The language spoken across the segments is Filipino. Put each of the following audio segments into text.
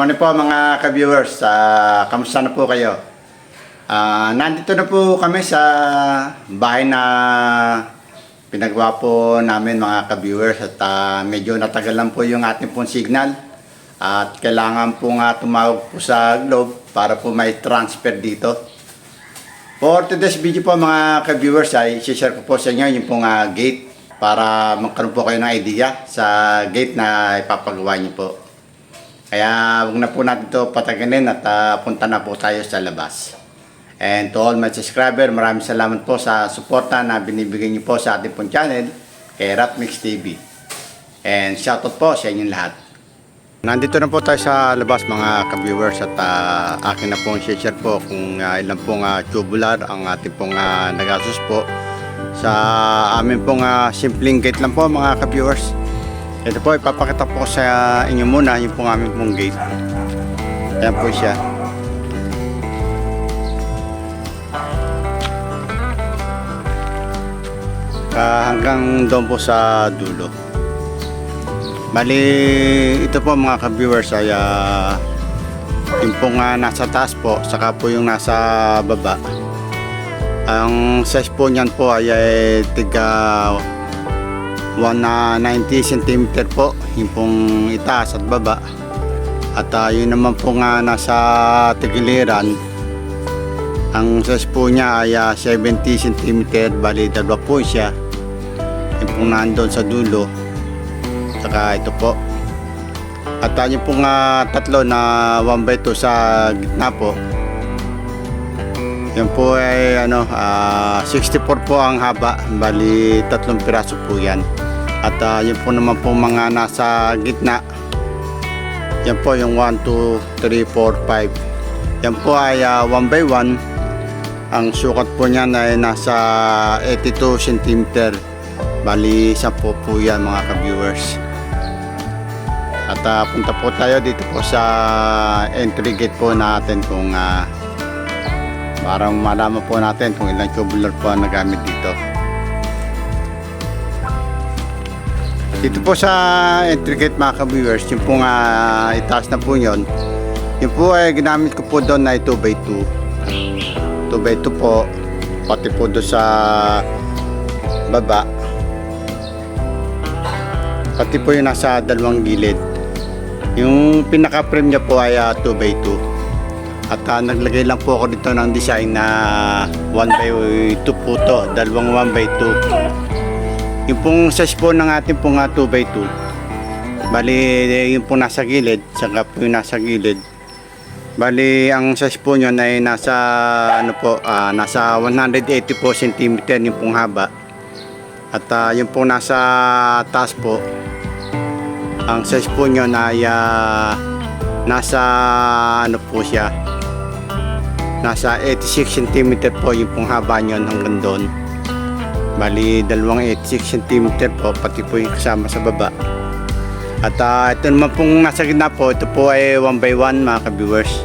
morning po mga ka-viewers. Ah, kamusta na po kayo? Ah, nandito na po kami sa bahay na pinagawa po namin mga ka-viewers at ah, medyo natagal lang po yung ating pong signal at kailangan po nga tumawag po sa Globe para po may transfer dito. For today's video po mga ka-viewers ay share ko po sa inyo yung pong ah, gate para magkaroon po kayo ng idea sa gate na ipapagawa niyo po. Kaya huwag na po natin ito patagalin at ah, punta na po tayo sa labas. And to all my subscriber, maraming salamat po sa suporta na binibigay niyo po sa ating pong channel kay Rapmix TV. And shoutout po sa inyong lahat. Nandito na po tayo sa labas mga ka-viewers at ah, akin na pong share po kung ah, ilan pong ah, tubular ang ating pong uh, nagasos po sa amin pong ah, simpleng gate lang po mga ka-viewers. Ito po, ipapakita po sa inyo muna yung pong aming pong gate. Ayan po siya. Ah, hanggang doon po sa dulo. Bali, ito po mga ka-viewers ay ah, yung pong ah, nasa taas po, saka po yung nasa baba. Ang size po niyan po ay, ay tiga 190 cm po yung pong itaas at baba. At ah, yun naman po nga nasa tigiliran ang size po niya ay ah, 70 cm bali dalawa po siya. Yung pong nandun sa dulo. Saka ito po. At uh, yung pong ah, tatlo na 1 by 2 sa gitna po. Yan po ay ano, ah, 64 po ang haba, bali tatlong piraso po yan. At ah, yun po naman po mga nasa gitna. Yan po yung 1, 2, 3, 4, 5. Yan po ay 1 by 1. Ang sukat po niyan ay nasa 82 cm. Bali, isa po po yan mga ka-viewers. At ah, punta po tayo dito po sa entry gate po natin kung ah, para malaman po natin kung ilang tubular po ang nagamit dito. Dito po sa entry gate mga ka-viewers, yung pong uh, itaas na po yun, yung po ay ginamit ko po doon ay 2x2. 2x2 po, pati po doon sa baba. Pati po yung nasa dalawang gilid. Yung pinaka-frame niya po ay uh, 2x2. At ah, naglagay lang po ako dito ng design na 1 by 2 po to, dalawang 1 by 2. Yung pong size po ng ating pong 2 by 2. Bali, yung pong nasa gilid, saka po yung nasa gilid. Bali, ang size po nyo ay nasa, ano po, ah, nasa 180 po cm yung pong haba. At ah, yung pong nasa taas po, ang size po nyo ay ah, nasa ano po siya nasa 86 cm po yung pong haba nyon hanggang doon bali dalawang 86 cm po pati po yung kasama sa baba. At ah, ito naman pong nasa gitna po ito po ay 1 by 1 mga ka-viewers.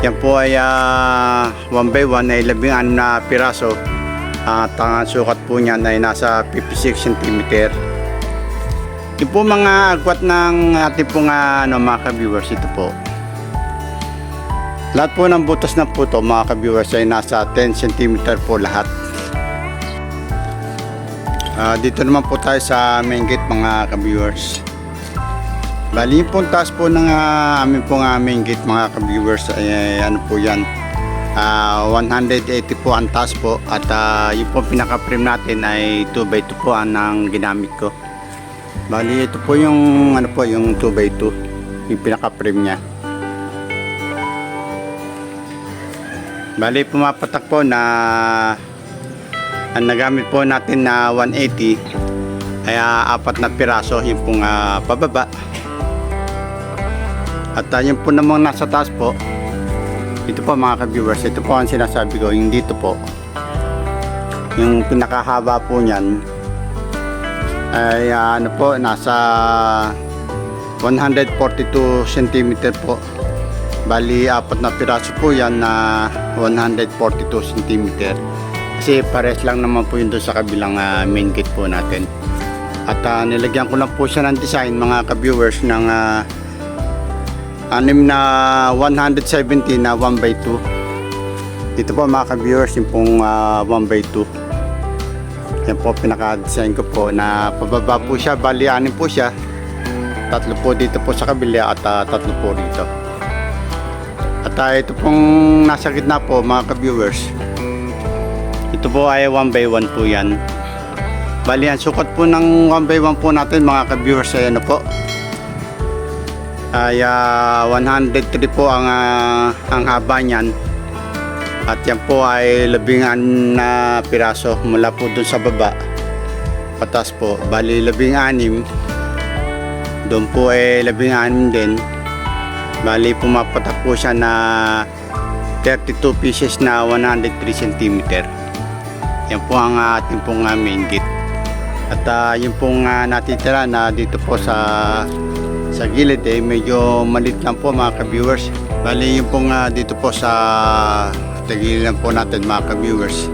Yan po ay 1 by 1 ay 16 na piraso. At ang sukat po niyan ay nasa 56 cm yung po mga agwat ng ating pong ah, ano, mga ka-viewers ito po. Lahat po ng butas na po to mga ka-viewers ay nasa 10 cm po lahat. Ah, dito naman po tayo sa main gate mga ka-viewers. Bali yung pong po ng ah, amin pong ah, main gate mga ka-viewers ay, ano po yan. Ah, 180 po ang taas po at ah, yung pong pinaka-frame natin ay 2x2 po ang ang ginamit ko. Bali ito po yung ano po yung 2x2 yung pinaka-frame niya. Bali pumapatak po na ang nagamit po natin na 180 ay ah, apat na piraso yung pong ah, pababa. At uh, yung po namang nasa taas po ito po mga ka-viewers ito po ang sinasabi ko yung dito po. Yung pinakahaba po niyan ay ah, ano po nasa 142 cm po. Bali, apat na piraso po yan na 142 cm. Kasi pares lang naman po yun doon sa kabilang ah, main gate po natin. At ah, nilagyan ko lang po siya ng design mga ka-viewers ng ah, anim na 170 na 1 by 2 dito po mga ka-viewers yung pong 1 by 2 yan po pinaka-design ko po na pababa po siya. Bali anim po siya. Tatlo po dito po sa kabila at ah, tatlo po dito at ah, ito pong nasa gitna po mga ka-viewers ito po ay 1 by 1 po yan. Bali yan sukat po ng 1 by 1 po natin mga ka-viewers ay ano po? Ay ah, 103 po ang ah, ang haba niyan. At yan po ay labingan na piraso mula po dun sa baba. Patas po. Bali labing anim doon po ay labing anim din. Bali pumapatak po siya na 32 pieces na 103 cm yan po ang ating pong ah, main gate. At ah, yung pong ah, natitira na dito po sa sa gilid eh medyo malit lang po mga ka-viewers. Bali yung pong ah, dito po sa tagiliran po natin mga ka-viewers.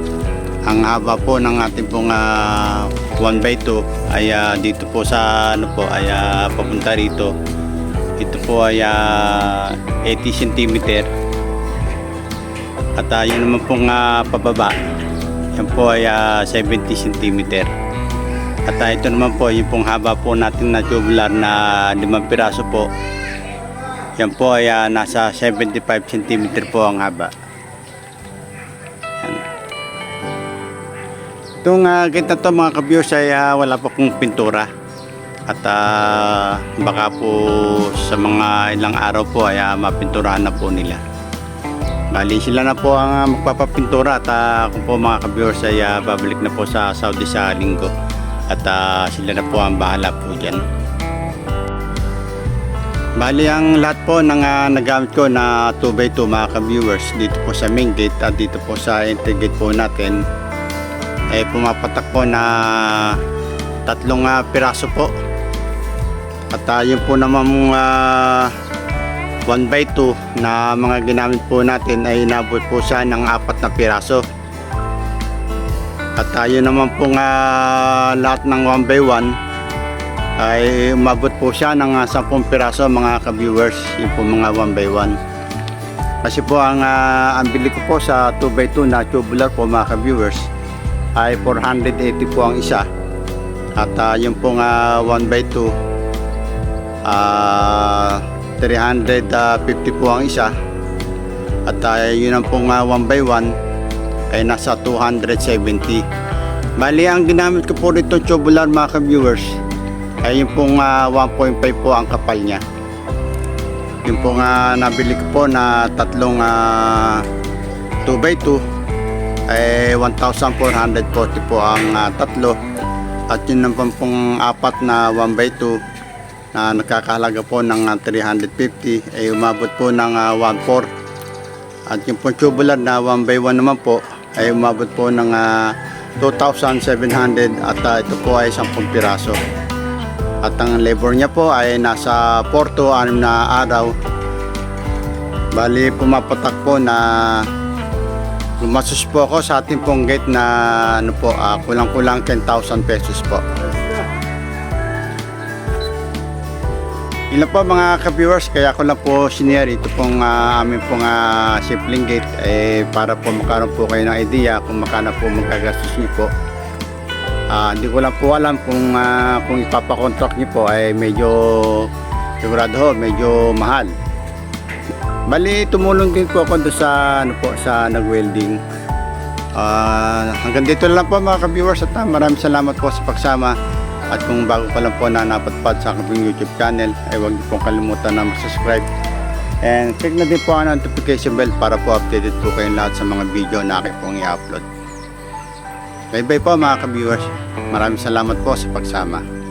Ang haba po ng ating pong 1 by 2 ay ah, dito po sa ano po ay ah, papunta rito. Ito po ay ah, 80 cm at ah, yun naman pong ah, pababa yan po ay ah, 70 cm at ah, ito naman po yung pong haba po natin na tubular na limang piraso po yan po ay ah, nasa 75 cm po ang haba Itong uh, ganito to mga ka-viewers ay ah, wala pa pong pintura. At ah, baka po sa mga ilang araw po ay ah, mapinturahan na po nila. Bali sila na po ang ah, magpapapintura at ah, kung po mga ka-viewers ay ah, babalik na po sa Saudi sa linggo. At ah, sila na po ang bahala po dyan. Bali ang lahat po ng ah, nagamit ko na 2x2 mga ka-viewers dito po sa main gate at dito po sa entry gate po natin eh pumapatak po na tatlong ah, piraso po at uh, yun po naman uh, 1 by 2 na mga ginamit po natin ay inabot po siya ng apat na piraso. At uh, yun naman po uh, lahat ng 1 by 1 ay umabot po siya ng uh, 10 piraso mga ka-viewers yun po mga 1 by 1 kasi po ang uh, ang bili ko po sa 2 by 2 na tubular po mga ka-viewers ay 480 po ang isa. At uh, yung pong uh, 1 by 2 uh, 350 po ang isa. At uh, yun ang pong uh, 1 by 1 ay nasa 270 bali ang ginamit ko po rito tubular mga ka-viewers ay yung pong uh, 1.5 po ang kapal niya. Yung pong uh, nabili ko po na tatlong uh, 2 by 2 ay 1,440 po ang ah, tatlo. At yun naman pong apat na 1 by 2 na nakakahalaga po ng ah, 350 ay umabot po ng ah, 1,400 at yung pong tubular na 1 by 1 naman po ay umabot po ng ah, 2,700 at ah, ito po ay 10 piraso. At ang labor niya po ay nasa 4 to 6 na araw. Bali pumapatak po na Lumasos po ako sa ating pong gate na ano po, ah, kulang-kulang 10,000 pesos po. Ilan po mga ka-viewers, kaya ko lang po sinare ito pong uh, aming pong uh, simpleng gate eh, para po makaroon po kayo ng idea kung makano po magkagastos niyo po. Ah, hindi ko lang po alam kung uh, kung ipapakontract niyo po ay medyo sigurado ho, medyo mahal. Bali, tumulong din po ako doon sa, ano po, sa nag-welding. Ah, hanggang dito lang po mga ka-viewers at ah, maraming salamat po sa pagsama. At kung bago pa lang po na napadpad sa aking YouTube channel, ay huwag niyo pong kalimutan na mag-subscribe. And click na din po ang notification bell para po updated po kayong lahat sa mga video na aking pong i-upload. Bye bye po mga ka-viewers. Maraming salamat po sa pagsama.